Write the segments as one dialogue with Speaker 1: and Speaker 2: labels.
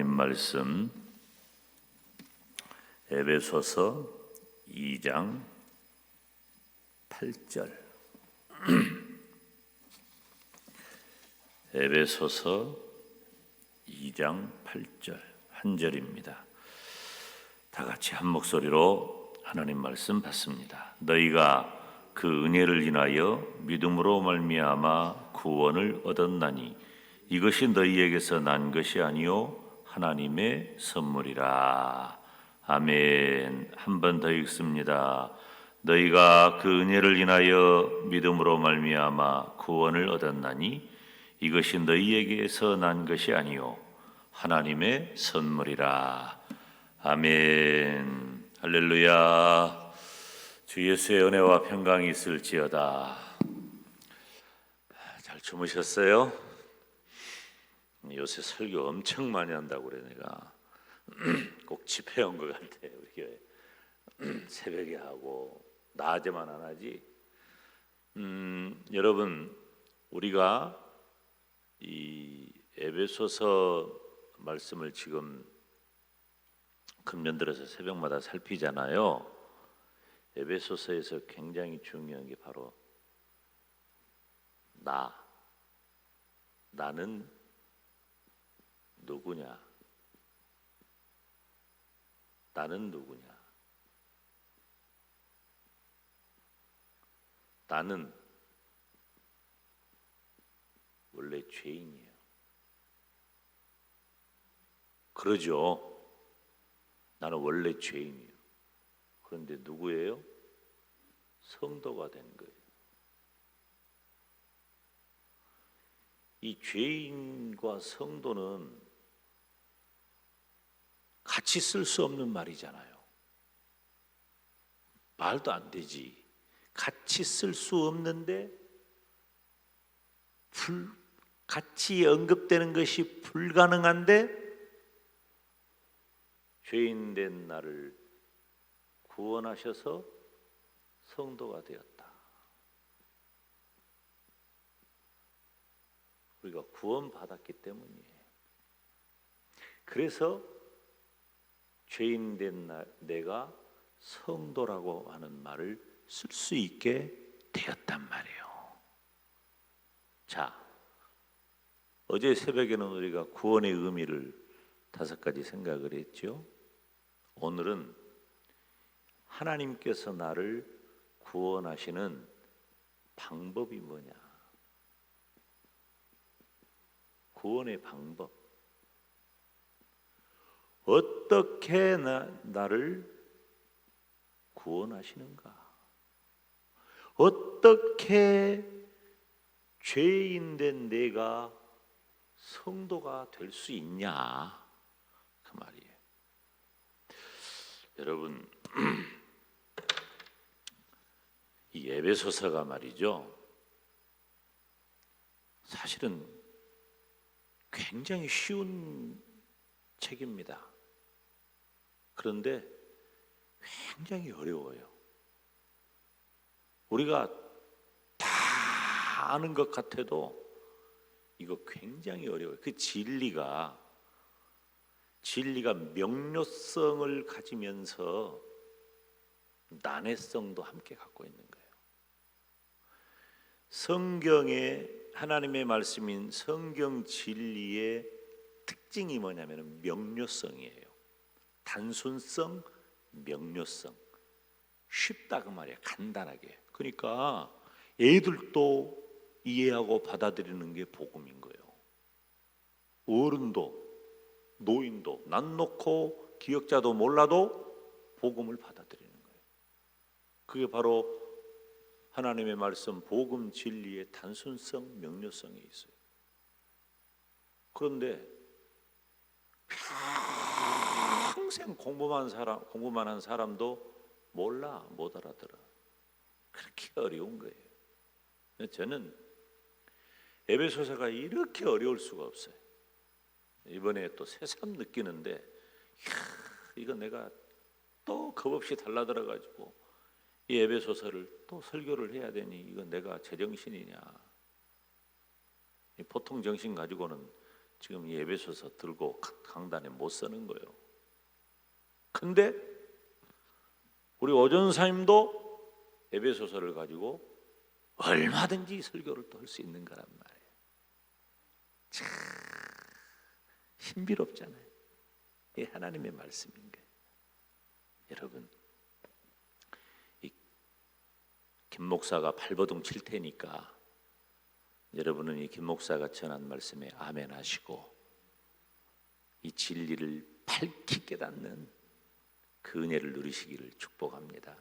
Speaker 1: 하나님 말씀 에베소서 2장 8절 에베소서 2장 8절 한 절입니다. 다 같이 한 목소리로 하나님 말씀 받습니다. 너희가 그 은혜를 인하여 믿음으로 말미암아 구원을 얻었나니 이것이 너희에게서 난 것이 아니요 하나님의 선물이라. 아멘. 한 번 더 읽습니다. 너희가 그 은혜를 인하여 믿음으로 말미암아 구원을 얻었나니 이것이 너희에게서 난 것이 아니요 하나님의 선물이라. 아멘. 할렐루야. 주 예수의 은혜와 평강이 있을지어다. 잘 주무셨어요? 요새 설교 엄청 많이 한다고 그래 내가 꼭 집회 온 것 같아 우리 교회 새벽에 하고 낮에만 안 하지. 음, 여러분 우리가 이 에베소서 말씀을 지금 금년 들어서 새벽마다 살피잖아요. 에베소서에서 굉장히 중요한 게 바로 나 나는 누구냐? 나는 누구냐? 나는 원래 죄인이에요. 그러죠. 나는 원래 죄인이에요. 그런데 누구예요? 성도가 된 거예요. 이 죄인과 성도는 같이 쓸 수 없는 말이잖아요. 말도 안 되지. 같이 쓸 수 없는데 불, 같이 언급되는 것이 불가능한데 죄인 된 나를 구원하셔서 성도가 되었다. 우리가 구원받았기 때문이에요. 그래서 죄인 된 나, 내가 성도라고 하는 말을 쓸 수 있게 되었단 말이에요. 자, 어제 새벽에는 우리가 구원의 의미를 다섯 가지 생각을 했죠. 오늘은 하나님께서 나를 구원하시는 방법이 뭐냐? 구원의 방법. 어떻게 나, 나를 구원하시는가? 어떻게 죄인 된 내가 성도가 될 수 있냐? 그 말이에요. 여러분, 이 에베소서가 말이죠. 사실은 굉장히 쉬운 책입니다. 그런데 굉장히 어려워요. 우리가 다 아는 것 같아도 이거 굉장히 어려워요. 그 진리가 진리가 명료성을 가지면서 난해성도 함께 갖고 있는 거예요. 성경의 하나님의 말씀인 성경 진리의 특징이 뭐냐면 명료성이에요. 단순성, 명료성. 쉽다 그 말이야. 간단하게. 그러니까 애들도 이해하고 받아들이는 게 복음인 거예요. 어른도 노인도 난 놓고 기억자도 몰라도 복음을 받아들이는 거예요. 그게 바로 하나님의 말씀 복음 진리의 단순성, 명료성에 있어요. 그런데 평생 공부만 사람 공부만 한 사람도 몰라 못 알아들어. 그렇게 어려운 거예요. 저는 에베소서가 이렇게 어려울 수가 없어요. 이번에 또 새삼 느끼는데 이야, 이거 내가 또 겁없이 달라들어 가지고 이 에베소서를 또 설교를 해야 되니 이거 내가 제정신이냐? 보통 정신 가지고는 지금 이 에베소서 들고 강단에 못 서는 거예요. 근데 우리 오전사님도 에베소서를 가지고 얼마든지 설교를 또 할 수 있는 거란 말이에요. 참 신비롭잖아요. 이 하나님의 말씀인 거예요. 여러분, 이김 목사가 발버둥 칠 테니까 여러분은 이 김 목사가 전한 말씀에 아멘 하시고 이 진리를 밝히 깨닫는 그 은혜를 누리시기를 축복합니다.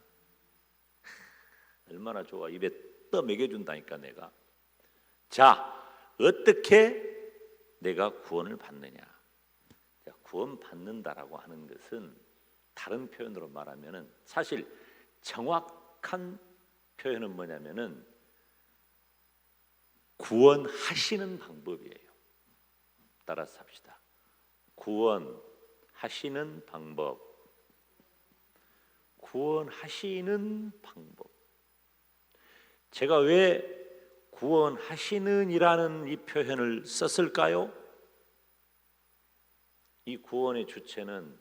Speaker 1: 얼마나 좋아 입에 떠 먹여준다니까 내가. 자 어떻게 내가 구원을 받느냐? 자, 구원 받는다라고 하는 것은 다른 표현으로 말하면은 사실 정확한 표현은 뭐냐면은 구원하시는 방법이에요. 따라서 합시다. 구원하시는 방법. 구원하시는 방법. 제가 왜 구원하시는이라는 이 표현을 썼을까요? 이 구원의 주체는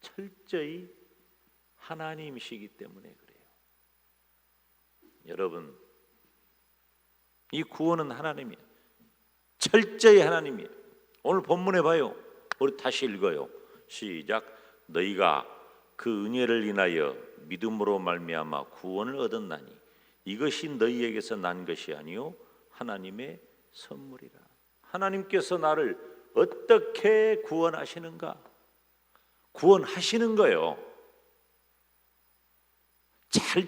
Speaker 1: 철저히 하나님이시기 때문에 그래요. 여러분, 이 구원은 하나님이에요. 철저히 하나님이에요. 오늘 본문에 봐요. 우리 다시 읽어요. 시작. 너희가 그 은혜를 인하여 믿음으로 말미암아 구원을 얻었나니 이것이 너희에게서 난 것이 아니요 하나님의 선물이라. 하나님께서 나를 어떻게 구원하시는가? 구원하시는 거예요. 잘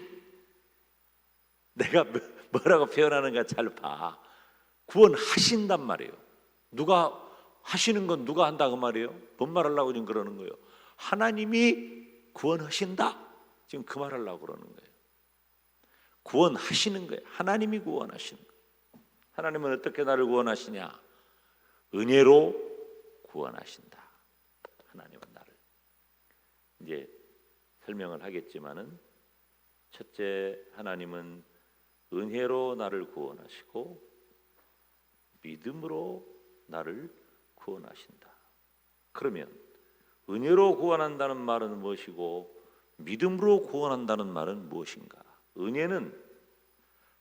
Speaker 1: 내가 뭐- 뭐라고 표현하는가 잘 봐. 구원하신단 말이에요. 누가 하시는 건 누가 한다 그 말이에요. 뭔 말하려고 지금 그러는 거예요. 하나님이 구원하신다. 지금 그 말하려고 그러는 거예요. 구원하시는 거예요. 하나님이 구원하시는 거예요. 하나님은 어떻게 나를 구원하시냐? 은혜로 구원하신다. 하나님은 나를 이제 설명을 하겠지만은 첫째 하나님은 은혜로 나를 구원하시고 믿음으로 나를 구원하신다. 그러면 은혜로 구원한다는 말은 무엇이고 믿음으로 구원한다는 말은 무엇인가? 은혜는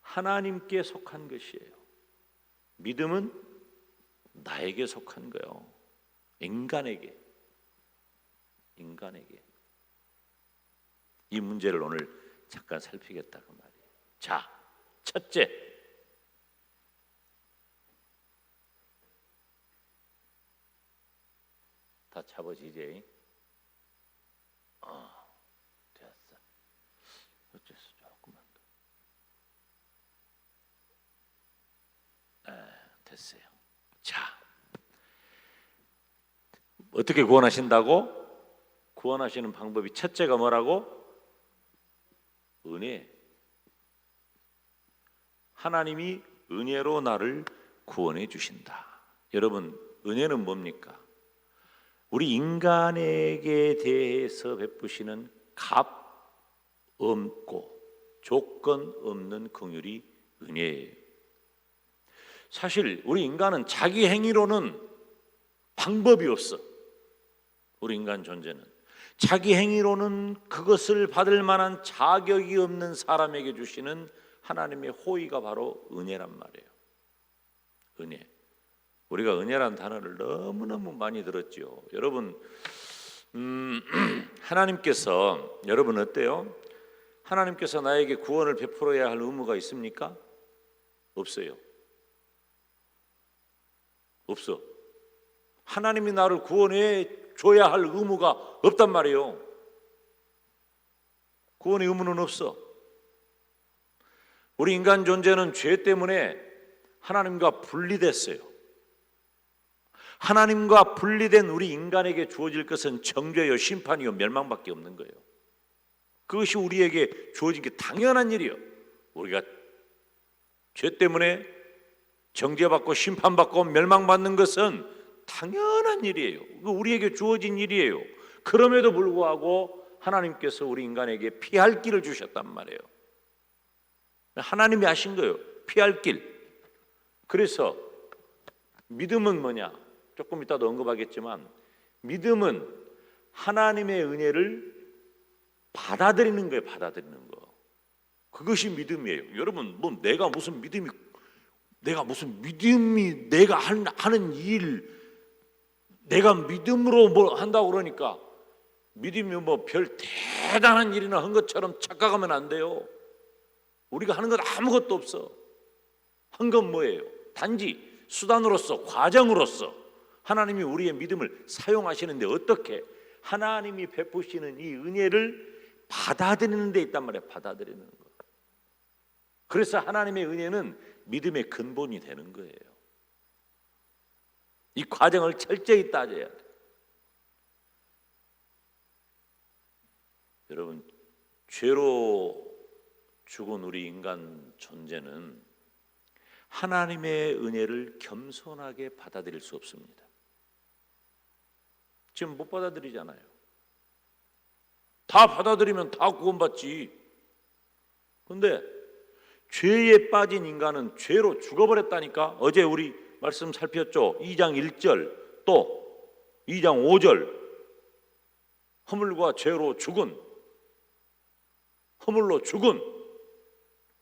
Speaker 1: 하나님께 속한 것이에요. 믿음은 나에게 속한 거요. 인간에게. 인간에게. 이 문제를 오늘 잠깐 살피겠다 그 말이에요. 자, 첫째. 다 잡아지지. 어, 됐어. 어째서 조금만 더. 에, 됐어요. 자, 어떻게 구원하신다고? 구원하시는 방법이 첫째가 뭐라고? 은혜. 하나님이 은혜로 나를 구원해 주신다. 여러분, 은혜는 뭡니까? 우리 인간에게 대해서 베푸시는 값 없고 조건 없는 긍휼이 은혜예요. 사실 우리 인간은 자기 행위로는 방법이 없어. 우리 인간 존재는 자기 행위로는 그것을 받을 만한 자격이 없는 사람에게 주시는 하나님의 호의가 바로 은혜란 말이에요. 은혜. 우리가 은혜란 단어를 너무너무 많이 들었죠. 여러분, 음, 하나님께서 여러분 어때요? 하나님께서 나에게 구원을 베풀어야 할 의무가 있습니까? 없어요. 없어. 하나님이 나를 구원해 줘야 할 의무가 없단 말이에요. 구원의 의무는 없어. 우리 인간 존재는 죄 때문에 하나님과 분리됐어요. 하나님과 분리된 우리 인간에게 주어질 것은 정죄요, 심판이요, 멸망밖에 없는 거예요. 그것이 우리에게 주어진 게 당연한 일이요. 우리가 죄 때문에 정죄받고 심판받고 멸망받는 것은 당연한 일이에요. 그 우리에게 주어진 일이에요. 그럼에도 불구하고 하나님께서 우리 인간에게 피할 길을 주셨단 말이에요. 하나님이 하신 거예요. 피할 길. 그래서 믿음은 뭐냐? 조금 이따도 언급하겠지만 믿음은 하나님의 은혜를 받아들이는 거예요. 받아들이는 거. 그것이 믿음이에요. 여러분, 뭐 내가 무슨 믿음이 내가 무슨 믿음이 내가 한- 하는 일 내가 믿음으로 뭐 한다고 그러니까 믿음이 뭐 별 대단한 일이나 한 것처럼 착각하면 안 돼요. 우리가 하는 것 아무것도 없어. 한 건 뭐예요? 단지 수단으로서 과정으로서 하나님이 우리의 믿음을 사용하시는데 어떻게 하나님이 베푸시는 이 은혜를 받아들이는 데 있단 말이에요. 받아들이는 거. 그래서 하나님의 은혜는 믿음의 근본이 되는 거예요. 이 과정을 철저히 따져야 돼. 여러분 죄로 죽은 우리 인간 존재는 하나님의 은혜를 겸손하게 받아들일 수 없습니다. 지금 못 받아들이잖아요. 다 받아들이면 다 구원받지. 근데 죄에 빠진 인간은 죄로 죽어버렸다니까. 어제 우리 말씀 살폈죠. 2장 1절 또 2장 5절 허물과 죄로 죽은 허물로 죽은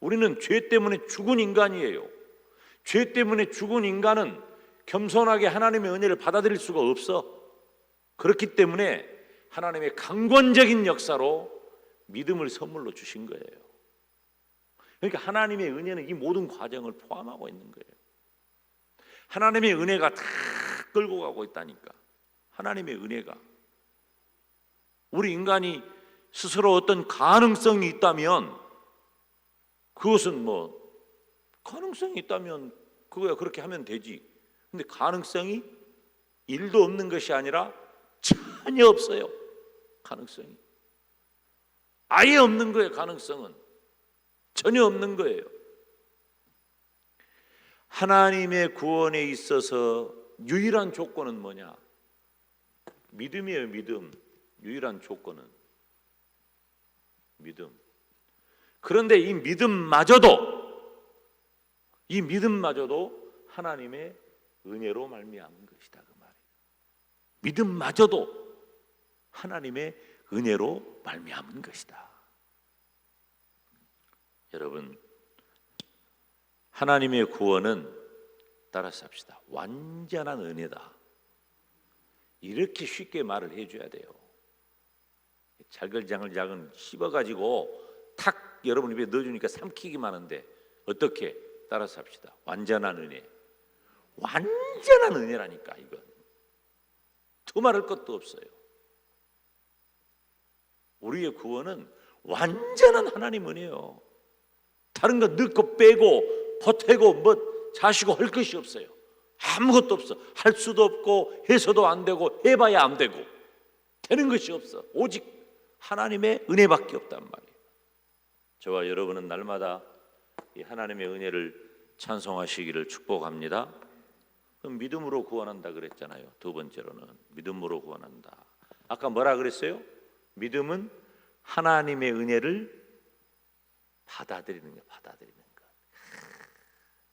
Speaker 1: 우리는 죄 때문에 죽은 인간이에요. 죄 때문에 죽은 인간은 겸손하게 하나님의 은혜를 받아들일 수가 없어. 그렇기 때문에 하나님의 강권적인 역사로 믿음을 선물로 주신 거예요. 그러니까 하나님의 은혜는 이 모든 과정을 포함하고 있는 거예요. 하나님의 은혜가 다 끌고 가고 있다니까. 하나님의 은혜가 우리 인간이 스스로 어떤 가능성이 있다면 그것은 뭐 가능성이 있다면 그거야 그렇게 하면 되지. 근데 가능성이 일도 없는 것이 아니라 전혀 없어요. 가능성이. 아예 없는 거예요, 가능성은. 전혀 없는 거예요. 하나님의 구원에 있어서 유일한 조건은 뭐냐? 믿음이에요, 믿음. 유일한 조건은 믿음. 그런데 이 믿음마저도 이 믿음마저도 하나님의 은혜로 말미암은 것이다 그 말이에요. 믿음마저도 하나님의 은혜로 말미암은 것이다. 여러분 하나님의 구원은 따라서 합시다. 완전한 은혜다. 이렇게 쉽게 말을 해줘야 돼요. 잘글장을 작은 씹어가지고 탁 여러분 입에 넣어주니까 삼키기만 하는데 어떻게 따라서 합시다. 완전한 은혜. 완전한 은혜라니까 이건. 두 말할 것도 없어요. 우리의 구원은 완전한 하나님 은혜요. 다른 거 넣고 빼고 보태고 뭐 자시고 할 것이 없어요. 아무것도 없어. 할 수도 없고 해서도 안 되고 해봐야 안 되고 되는 것이 없어. 오직 하나님의 은혜밖에 없단 말이에요. 저와 여러분은 날마다 이 하나님의 은혜를 찬송하시기를 축복합니다. 그럼 믿음으로 구원한다 그랬잖아요. 두 번째로는 믿음으로 구원한다. 아까 뭐라 그랬어요? 믿음은 하나님의 은혜를 받아들이는 거, 받아들이는 거,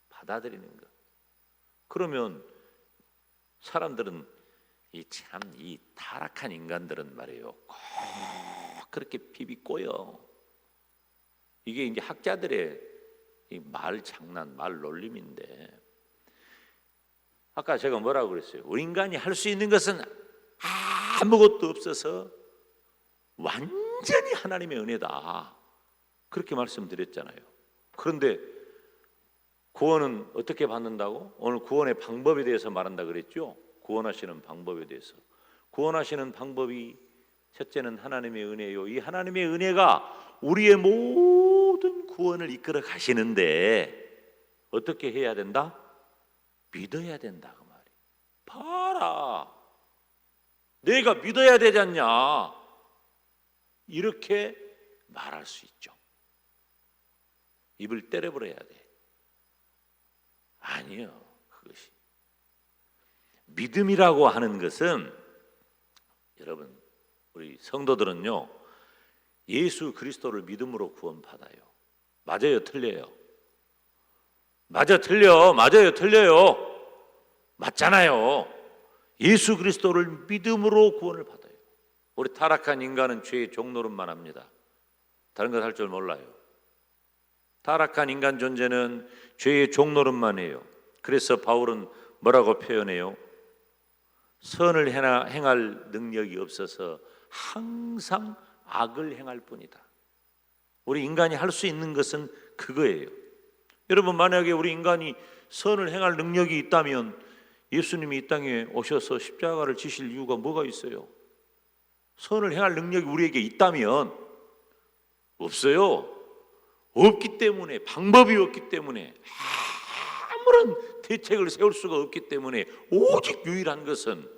Speaker 1: 받아들이는 거. 그러면 사람들은 이참이 타락한 인간들은 말이에요. 꼭 그렇게 비비꼬여. 이게 이제 학자들의 이 말 장난, 말 놀림인데 아까 제가 뭐라고 그랬어요? 우리 인간이 할 수 있는 것은 아무것도 없어서 완전히 하나님의 은혜다. 그렇게 말씀드렸잖아요. 그런데 구원은 어떻게 받는다고? 오늘 구원의 방법에 대해서 말한다 그랬죠? 구원하시는 방법에 대해서. 구원하시는 방법이 첫째는 하나님의 은혜요. 이 하나님의 은혜가 우리의 모든 구원을 이끌어 가시는데 어떻게 해야 된다? 믿어야 된다 그 말이. 봐라. 내가 믿어야 되지 않냐? 이렇게 말할 수 있죠. 입을 때려버려야 돼. 아니요, 그것이 믿음이라고 하는 것은 여러분 우리 성도들은요 예수 그리스도를 믿음으로 구원받아요. 맞아요, 틀려요. 맞아, 틀려, 맞아요, 틀려요. 맞잖아요. 예수 그리스도를 믿음으로 구원을 받아요. 우리 타락한 인간은 죄의 종노릇만 합니다. 다른 것할줄 몰라요. 타락한 인간 존재는 죄의 종노릇만 해요. 그래서 바울은 뭐라고 표현해요? 선을 행할 능력이 없어서 항상 악을 행할 뿐이다. 우리 인간이 할 수 있는 것은 그거예요. 여러분 만약에 우리 인간이 선을 행할 능력이 있다면 예수님이 이 땅에 오셔서 십자가를 지실 이유가 뭐가 있어요? 선을 행할 능력이 우리에게 있다면 없어요. 없기 때문에 방법이 없기 때문에 아무런 대책을 세울 수가 없기 때문에 오직 유일한 것은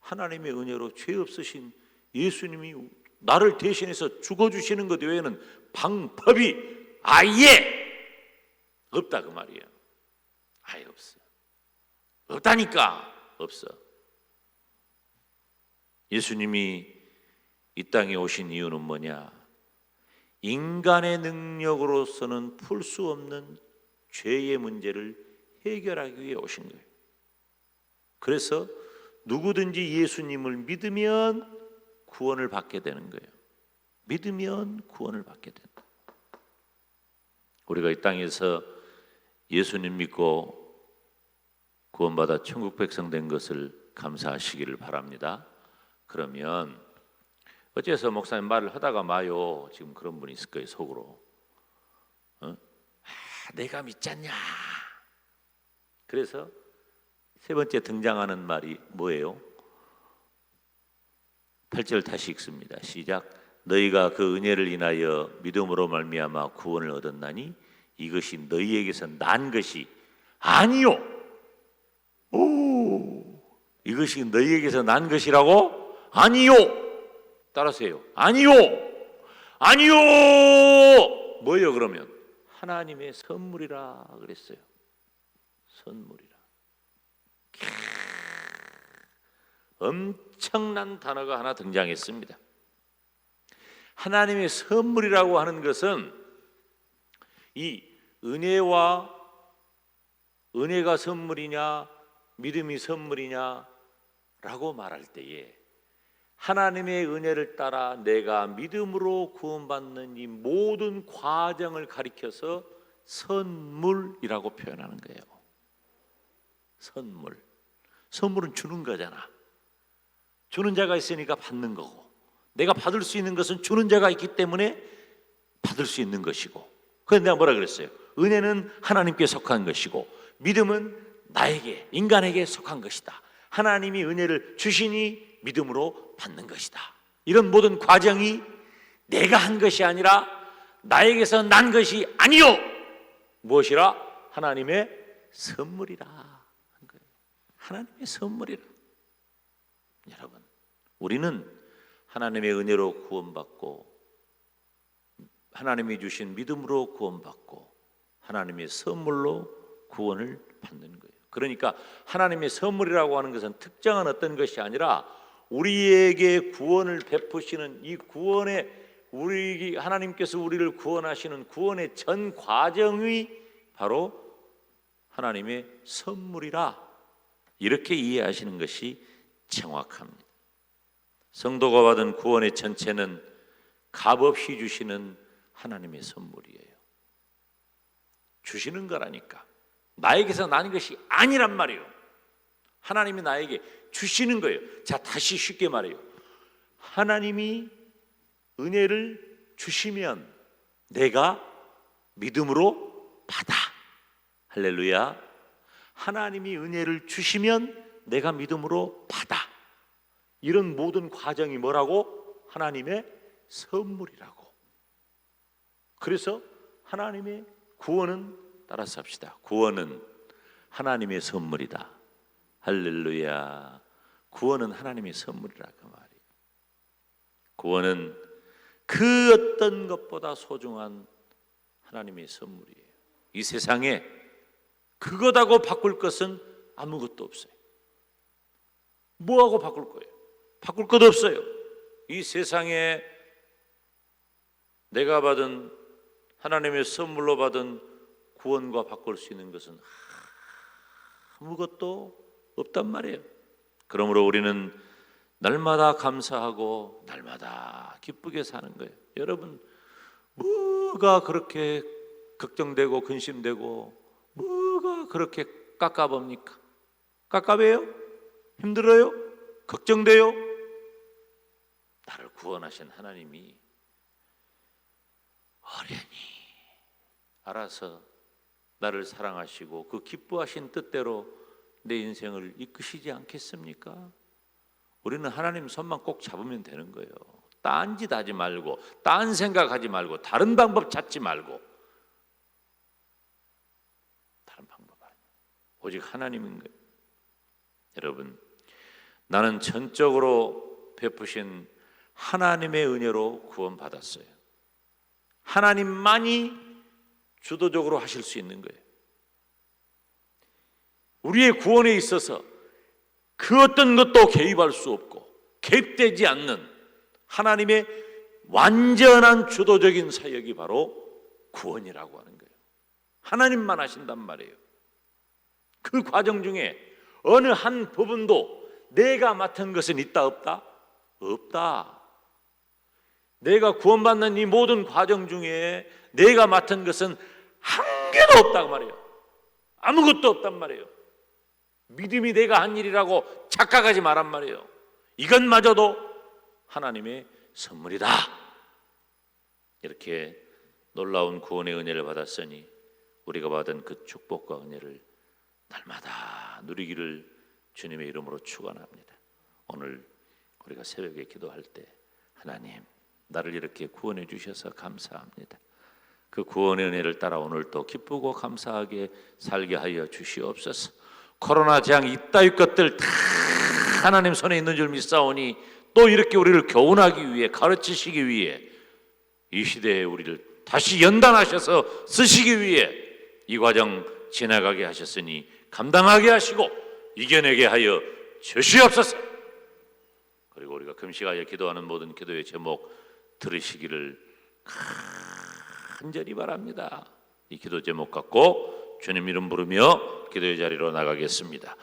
Speaker 1: 하나님의 은혜로 죄 없으신 예수님이 나를 대신해서 죽어 주시는 것 외에는 방법이 아예 없다 그 말이에요. 아예 없어. 없다니까 없어. 예수님이 이 땅에 오신 이유는 뭐냐? 인간의 능력으로서는 풀 수 없는 죄의 문제를 해결하기 위해 오신 거예요. 그래서 누구든지 예수님을 믿으면 구원을 받게 되는 거예요. 믿으면 구원을 받게 된다. 우리가 이 땅에서 예수님 믿고 구원받아 천국 백성 된 것을 감사하시기를 바랍니다. 그러면 어째서 목사님 말을 하다가 마요. 지금 그런 분이 있을 거예요 속으로. 어? 아, 내가 믿잖냐. 그래서 세 번째 등장하는 말이 뭐예요? 8절 다시 읽습니다. 시작. 너희가 그 은혜를 인하여 믿음으로 말미암아 구원을 얻었나니 이것이 너희에게서 난 것이 아니요. 오, 이것이 너희에게서 난 것이라고? 아니요. 따라서요. 아니요. 아니요. 뭐예요 그러면? 하나님의 선물이라 그랬어요. 선물이라. 캬, 엄청난 단어가 하나 등장했습니다. 하나님의 선물이라고 하는 것은 이 은혜와 은혜가 선물이냐 믿음이 선물이냐라고 말할 때에 하나님의 은혜를 따라 내가 믿음으로 구원받는 이 모든 과정을 가리켜서 선물이라고 표현하는 거예요. 선물. 선물은 주는 거잖아. 주는 자가 있으니까 받는 거고 내가 받을 수 있는 것은 주는 자가 있기 때문에 받을 수 있는 것이고 그래서 내가 뭐라 그랬어요? 은혜는 하나님께 속한 것이고 믿음은 나에게 인간에게 속한 것이다. 하나님이 은혜를 주시니 믿음으로 받는 것이다. 이런 모든 과정이 내가 한 것이 아니라 나에게서 난 것이 아니요 무엇이라 하나님의 선물이라. 하나님의 선물이라. 여러분, 우리는 하나님의 은혜로 구원받고 하나님이 주신 믿음으로 구원받고 하나님의 선물로 구원을 받는 거예요. 그러니까 하나님의 선물이라고 하는 것은 특정한 어떤 것이 아니라 우리에게 구원을 베푸시는 이 구원의 우리 하나님께서 우리를 구원하시는 구원의 전 과정이 바로 하나님의 선물이라 이렇게 이해하시는 것이 정확합니다. 성도가 받은 구원의 전체는 값없이 주시는 하나님의 선물이에요. 주시는 거라니까. 나에게서 나는 것이 아니란 말이에요. 하나님이 나에게 주시는 거예요. 자, 다시 쉽게 말해요. 하나님이 은혜를 주시면 내가 믿음으로 받아. 할렐루야. 하나님이 은혜를 주시면 내가 믿음으로 받아. 이런 모든 과정이 뭐라고? 하나님의 선물이라고. 그래서 하나님의 구원은 따라서 합시다. 구원은 하나님의 선물이다. 할렐루야. 구원은 하나님의 선물이라 그 말이에요. 구원은 그 어떤 것보다 소중한 하나님의 선물이에요. 이 세상에 그것하고 바꿀 것은 아무것도 없어요. 뭐하고 바꿀 거예요? 바꿀 것 없어요. 이 세상에 내가 받은 하나님의 선물로 받은 구원과 바꿀 수 있는 것은 아무것도 없단 말이에요. 그러므로 우리는 날마다 감사하고 날마다 기쁘게 사는 거예요. 여러분 뭐가 그렇게 걱정되고 근심되고 뭐가 그렇게 깝깝합니까? 깝깝해요? 힘들어요? 걱정돼요? 나를 구원하신 하나님이 어련히 알아서 나를 사랑하시고 그 기뻐하신 뜻대로 내 인생을 이끄시지 않겠습니까? 우리는 하나님 손만 꼭 잡으면 되는 거예요. 딴짓 하지 말고, 딴 생각하지 말고, 다른 방법 찾지 말고, 다른 방법 아니에요. 오직 하나님인 거예요. 여러분, 나는 전적으로 베푸신 하나님의 은혜로 구원받았어요. 하나님만이 주도적으로 하실 수 있는 거예요. 우리의 구원에 있어서 그 어떤 것도 개입할 수 없고 개입되지 않는 하나님의 완전한 주도적인 사역이 바로 구원이라고 하는 거예요. 하나님만 하신단 말이에요. 그 과정 중에 어느 한 부분도 내가 맡은 것은 있다 없다? 없다. 내가 구원받는 이 모든 과정 중에 내가 맡은 것은 한 개도 없다고 말이에요. 아무것도 없단 말이에요. 믿음이 내가 한 일이라고 착각하지 말란 말이에요. 이것마저도 하나님의 선물이다. 이렇게 놀라운 구원의 은혜를 받았으니 우리가 받은 그 축복과 은혜를 날마다 누리기를 주님의 이름으로 축원합니다. 오늘 우리가 새벽에 기도할 때 하나님 나를 이렇게 구원해 주셔서 감사합니다. 그 구원의 은혜를 따라 오늘 또 기쁘고 감사하게 살게 하여 주시옵소서. 코로나 재앙 이따위 것들 다 하나님 손에 있는 줄 믿사오니 또 이렇게 우리를 교훈하기 위해 가르치시기 위해 이 시대에 우리를 다시 연단하셔서 쓰시기 위해 이 과정 지나가게 하셨으니 감당하게 하시고 이겨내게 하여 주시옵소서. 그리고 우리가 금식하여 기도하는 모든 기도의 제목 들으시기를 간절히 바랍니다. 이 기도 제목 갖고 주님 이름 부르며 기도의 자리로 나가겠습니다.